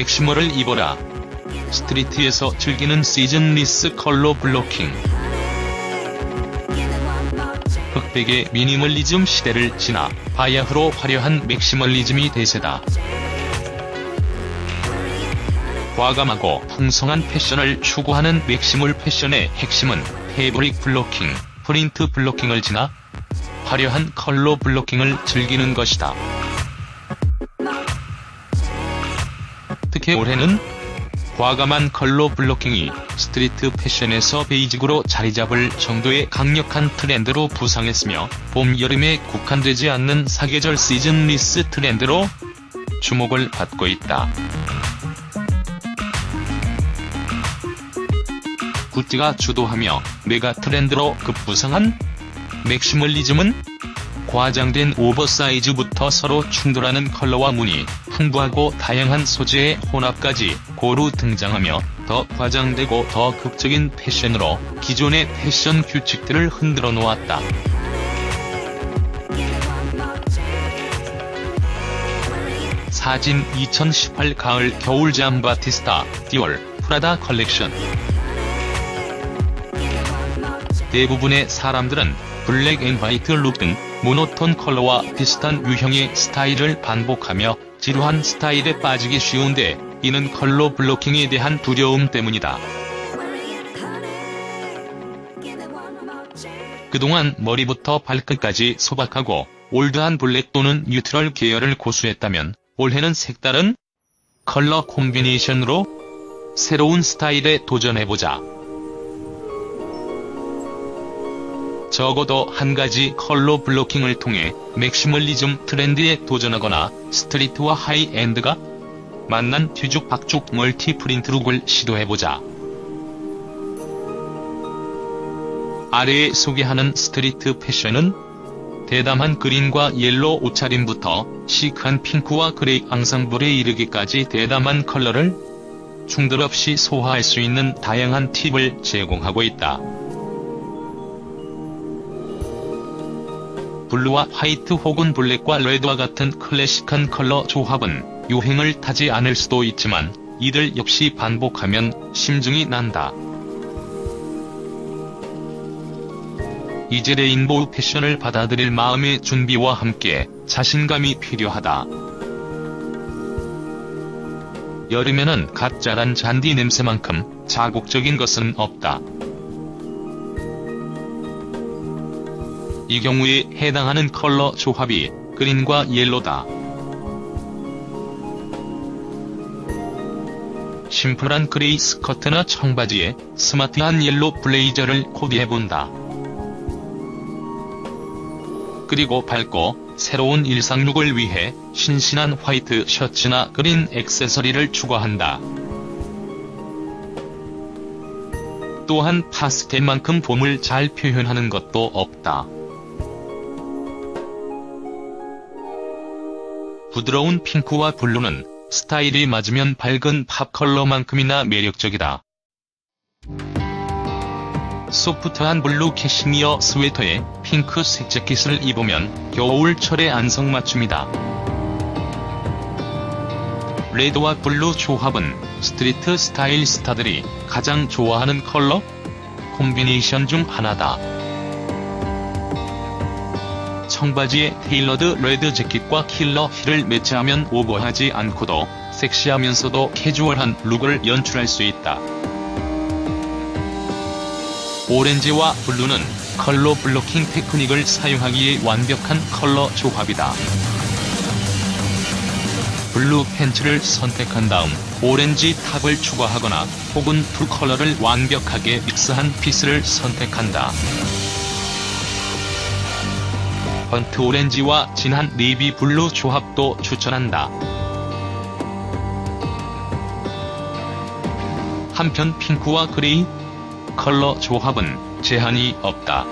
맥시멀을 입어라. 스트리트에서 즐기는 시즌 리스 컬러 블로킹. 흑백의 미니멀리즘 시대를 지나 바야흐로 화려한 맥시멀리즘이 대세다. 과감하고 풍성한 패션을 추구하는 맥시멀 패션의 핵심은 패브릭 블로킹, 프린트 블로킹을 지나 화려한 컬러 블로킹을 즐기는 것이다. 특히 올해는 과감한 컬러 블로킹이 스트리트 패션에서 베이직으로 자리 잡을 정도의 강력한 트렌드로 부상했으며 봄, 여름에 국한되지 않는 사계절 시즌 리스 트렌드로 주목을 받고 있다. 구찌가 주도하며 메가 트렌드로 급부상한 맥시멀리즘은 과장된 오버사이즈부터 서로 충돌하는 컬러와 무늬, 풍부하고 다양한 소재의 혼합까지 고루 등장하며 더 과장되고 더 극적인 패션으로 기존의 패션 규칙들을 흔들어 놓았다. 사진 2018 가을 겨울 잠바티스타 디올 프라다 컬렉션 대부분의 사람들은 블랙 앤 화이트 룩 등 모노톤 컬러와 비슷한 유형의 스타일을 반복하며 지루한 스타일에 빠지기 쉬운데 이는 컬러 블로킹에 대한 두려움 때문이다. 그동안 머리부터 발끝까지 소박하고 올드한 블랙 또는 뉴트럴 계열을 고수했다면 올해는 색다른 컬러 콤비네이션으로 새로운 스타일에 도전해보자. 적어도 한 가지 컬러 블로킹을 통해 맥시멀리즘 트렌드에 도전하거나 스트리트와 하이엔드가 만난 뒤죽박죽 멀티 프린트 룩을 시도해보자. 아래에 소개하는 스트리트 패션은 대담한 그린과 옐로 옷차림부터 시크한 핑크와 그레이 앙상블에 이르기까지 대담한 컬러를 충돌 없이 소화할 수 있는 다양한 팁을 제공하고 있다. 블루와 화이트 혹은 블랙과 레드와 같은 클래식한 컬러 조합은 유행을 타지 않을 수도 있지만 이들 역시 반복하면 심증이 난다. 이제 레인보우 패션을 받아들일 마음의 준비와 함께 자신감이 필요하다. 여름에는 갓 자란 잔디 냄새만큼 자국적인 것은 없다. 이 경우에 해당하는 컬러 조합이 그린과 옐로다. 심플한 그레이 스커트나 청바지에 스마트한 옐로 블레이저를 코디해본다. 그리고 밝고 새로운 일상룩을 위해 신신한 화이트 셔츠나 그린 액세서리를 추가한다. 또한 파스텔만큼 봄을 잘 표현하는 것도 없다. 부드러운 핑크와 블루는 스타일이 맞으면 밝은 팝 컬러만큼이나 매력적이다. 소프트한 블루 캐시미어 스웨터에 핑크색 재킷을 입으면 겨울철의 안성맞춤이다. 레드와 블루 조합은 스트리트 스타일 스타들이 가장 좋아하는 컬러 콤비네이션 중 하나다. 청바지에 테일러드 레드 재킷과 킬러 힐을 매치하면 오버하지 않고도 섹시하면서도 캐주얼한 룩을 연출할 수 있다. 오렌지와 블루는 컬러 블로킹 테크닉을 사용하기에 완벽한 컬러 조합이다. 블루 팬츠를 선택한 다음 오렌지 탑을 추가하거나 혹은 두 컬러를 완벽하게 믹스한 피스를 선택한다. 번트 오렌지와 진한 네비 블루 조합도 추천한다. 한편 핑크와 그레이 컬러 조합은 제한이 없다.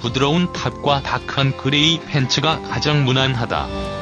부드러운 탑과 다크한 그레이 팬츠가 가장 무난하다.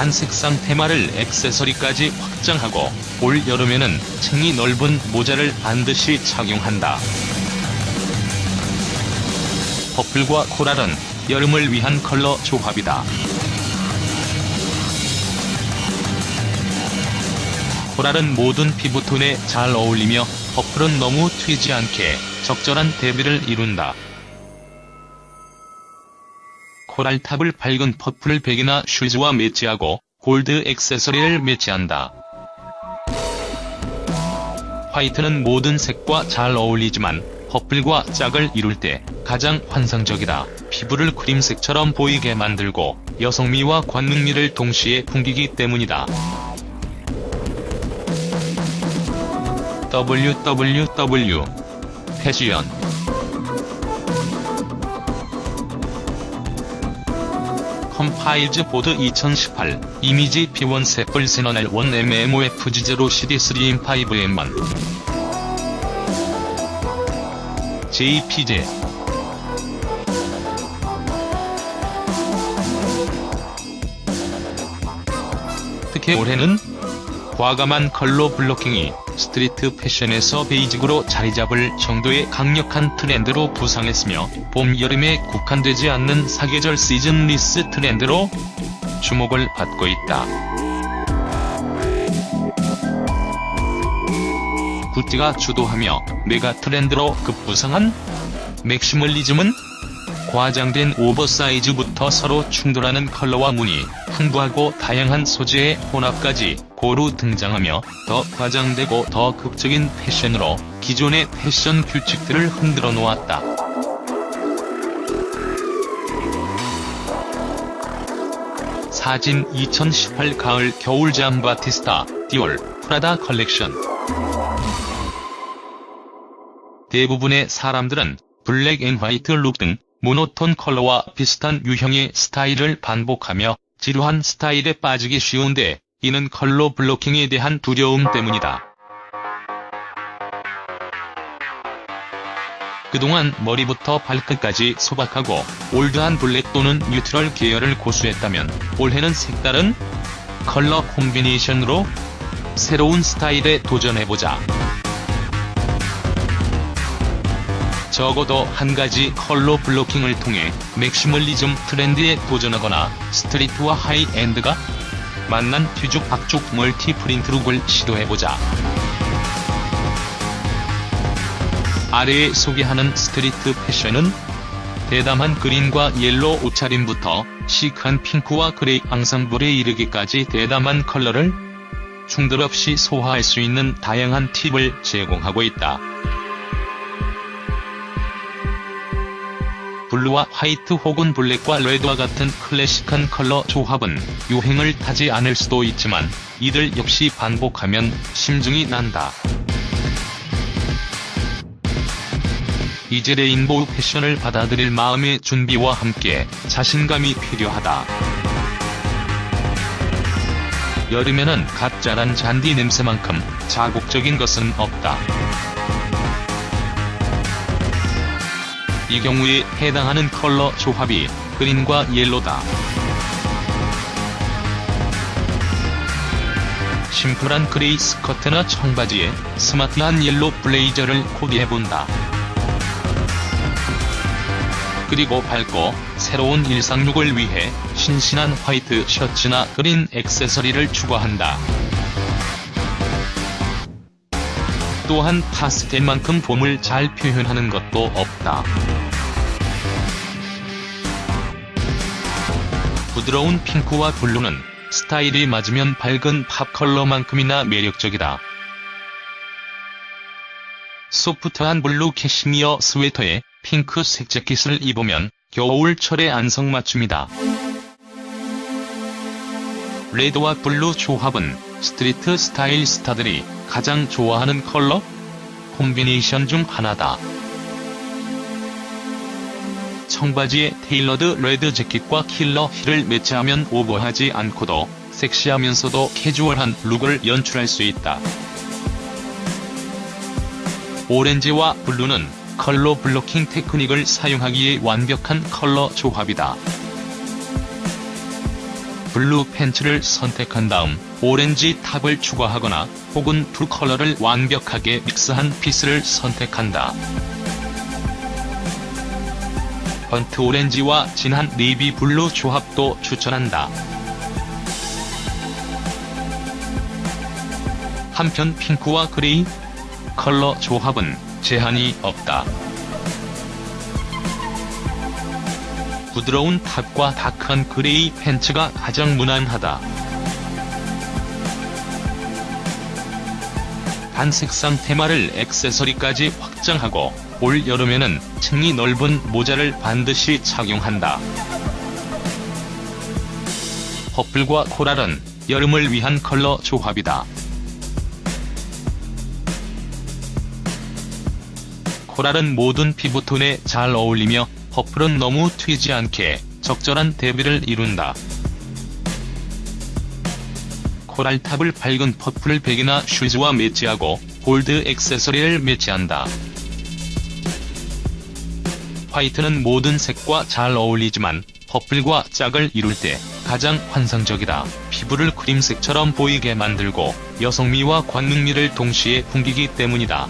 단색상 테마를 액세서리까지 확장하고 올 여름에는 챙이 넓은 모자를 반드시 착용한다. 퍼플과 코랄은 여름을 위한 컬러 조합이다. 코랄은 모든 피부톤에 잘 어울리며 퍼플은 너무 튀지 않게 적절한 대비를 이룬다. 코랄탑을 밝은 퍼플 백이나 슈즈와 매치하고 골드 액세서리를 매치한다. 화이트는 모든 색과 잘 어울리지만 퍼플과 짝을 이룰 때 가장 환상적이다. 피부를 크림색처럼 보이게 만들고 여성미와 관능미를 동시에 풍기기 때문이다. www 패션 컴파일즈 보드 2018 이미지 P1 세플 세너넬 1 MMOFG0 CD3 5M1 JPG 특히 올해는 과감한 컬러 블로킹이 스트리트 패션에서 베이직으로 자리 잡을 정도의 강력한 트렌드로 부상했으며 봄, 여름에 국한되지 않는 사계절 시즌 리스 트렌드로 주목을 받고 있다. 구찌가 주도하며 메가 트렌드로 급부상한 맥시멀리즘은 과장된 오버사이즈부터 서로 충돌하는 컬러와 무늬, 풍부하고 다양한 소재의 혼합까지 고루 등장하며 더 과장되고 더 극적인 패션으로 기존의 패션 규칙들을 흔들어 놓았다. 사진 2018 가을 겨울 잠바티스타 디올 프라다 컬렉션 대부분의 사람들은 블랙 앤 화이트 룩 등 모노톤 컬러와 비슷한 유형의 스타일을 반복하며 지루한 스타일에 빠지기 쉬운데 이는 컬러 블로킹에 대한 두려움 때문이다. 그동안 머리부터 발끝까지 소박하고 올드한 블랙 또는 뉴트럴 계열을 고수했다면 올해는 색다른 컬러 콤비네이션으로 새로운 스타일에 도전해보자. 적어도 한 가지 컬러 블로킹을 통해 맥시멀리즘 트렌드에 도전하거나 스트리트와 하이엔드가 만난 뒤죽 박죽 멀티 프린트 룩 을 시도해보자. 아래에 소개하는 스트리트 패션은 대담한 그린과 옐로 옷차림부터 시크한 핑크와 그레이 앙상블에 이르기까지 대담한 컬러를 충돌 없이 소화할 수 있는 다양한 팁을 제공하고 있다. 블루와 화이트 혹은 블랙과 레드와 같은 클래식한 컬러 조합은 유행을 타지 않을 수도 있지만 이들 역시 반복하면 심증이 난다. 이제 레인보우 패션을 받아들일 마음의 준비와 함께 자신감이 필요하다. 여름에는 갓 자란 잔디 냄새만큼 자국적인 것은 없다. 이 경우에 해당하는 컬러 조합이 그린과 옐로다. 심플한 그레이 스커트나 청바지에 스마트한 옐로 블레이저를 코디해본다. 그리고 밝고 새로운 일상룩을 위해 신신한 화이트 셔츠나 그린 액세서리를 추가한다. 또한 파스텔만큼 봄을 잘 표현하는 것도 없다. 부드러운 핑크와 블루는 스타일이 맞으면 밝은 팝 컬러만큼이나 매력적이다. 소프트한 블루 캐시미어 스웨터에 핑크색 재킷을 입으면 겨울철의 안성맞춤이다. 레드와 블루 조합은 스트리트 스타일 스타들이 가장 좋아하는 컬러 콤비네이션 중 하나다. 청바지에 테일러드 레드 재킷과 킬러 힐을 매치하면 오버하지 않고도 섹시하면서도 캐주얼한 룩을 연출할 수 있다. 오렌지와 블루는 컬러 블로킹 테크닉을 사용하기에 완벽한 컬러 조합이다. 블루 팬츠를 선택한 다음 오렌지 탑을 추가하거나 혹은 두 컬러를 완벽하게 믹스한 피스를 선택한다. 번트 오렌지와 진한 네이비 블루 조합도 추천한다. 한편 핑크와 그레이 컬러 조합은 제한이 없다. 부드러운 탑과 다크한 그레이 팬츠가 가장 무난하다. 단색상 테마를 액세서리까지 확장하고 올 여름에는 층이 넓은 모자를 반드시 착용한다. 퍼플과 코랄은 여름을 위한 컬러 조합이다. 코랄은 모든 피부톤에 잘 어울리며 퍼플은 너무 튀지 않게 적절한 대비를 이룬다. 코랄탑을 밝은 퍼플 백이나 슈즈와 매치하고 골드 액세서리를 매치한다. 화이트는 모든 색과 잘 어울리지만 퍼플과 짝을 이룰 때 가장 환상적이다. 피부를 크림색처럼 보이게 만들고 여성미와 관능미를 동시에 풍기기 때문이다.